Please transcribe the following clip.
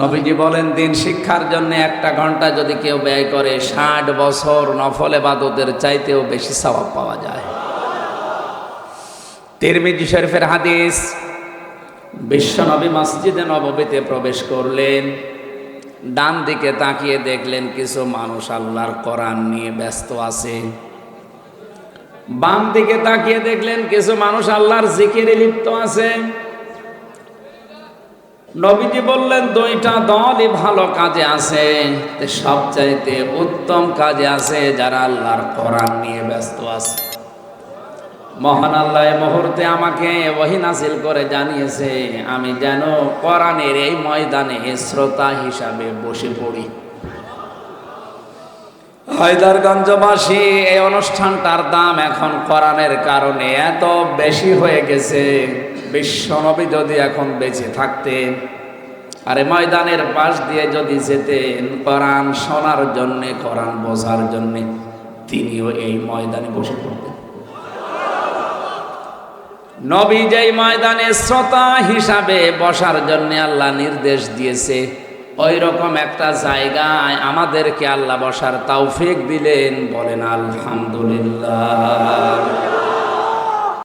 নবীজি বলেন, দিন শিক্ষার জন্য একটা ঘণ্টা যদি কেউ ব্যয় করে, ষাট বছর নফল এবাদতের চাইতেও বেশি সওয়াব পাওয়া যায়। তিরমিজি শরীফের হাদিস বিশ্বনবী মসজিদে নববীতে প্রবেশ করলেন, ডান দিকে তাকিয়ে দেখলেন কিছু মানুষ আল্লাহর কোরআন নিয়ে ব্যস্ত আছে। বাম দিকে তাকিয়ে দেখলেন কিছু মানুষ আল্লাহর জিকিরে লিপ্ত আছে। নবীজি বললেন, দুইটা দলই ভালো কাজে আছে সব সবচাইতে উত্তম কাজে আছে যারা আল্লাহর কোরআন নিয়ে ব্যস্ত আছে। মহান আল্লাহ মুহূর্তে আমাকে ওহিনাসিল করে জানিয়েছে, আমি যেন কোরআনের এই ময়দানে শ্রোতা হিসাবে বসে পড়ি। হায়দারগঞ্জবাসী, এই অনুষ্ঠানটার দাম এখন কোরআনের কারণে এত বেশি হয়ে গেছে। বিশ্বনবী যদি এখন বেঁচে থাকতেন, আরে ময়দানের পাশ দিয়ে যদি যেতেন, কোরআন শোনার জন্যে, কোরআন বোঝার জন্যে তিনিও এই ময়দানে বসে পড়তেন। নবী যেই ময়দানে শ্রোতা হিসাবে বসার জন্য আল্লাহ নির্দেশ দিয়েছে ওই রকম একটা জায়গায় আমাদেরকে আল্লাহ বসার তাওফিক দিলেন বলেন আলহামদুলিল্লাহ।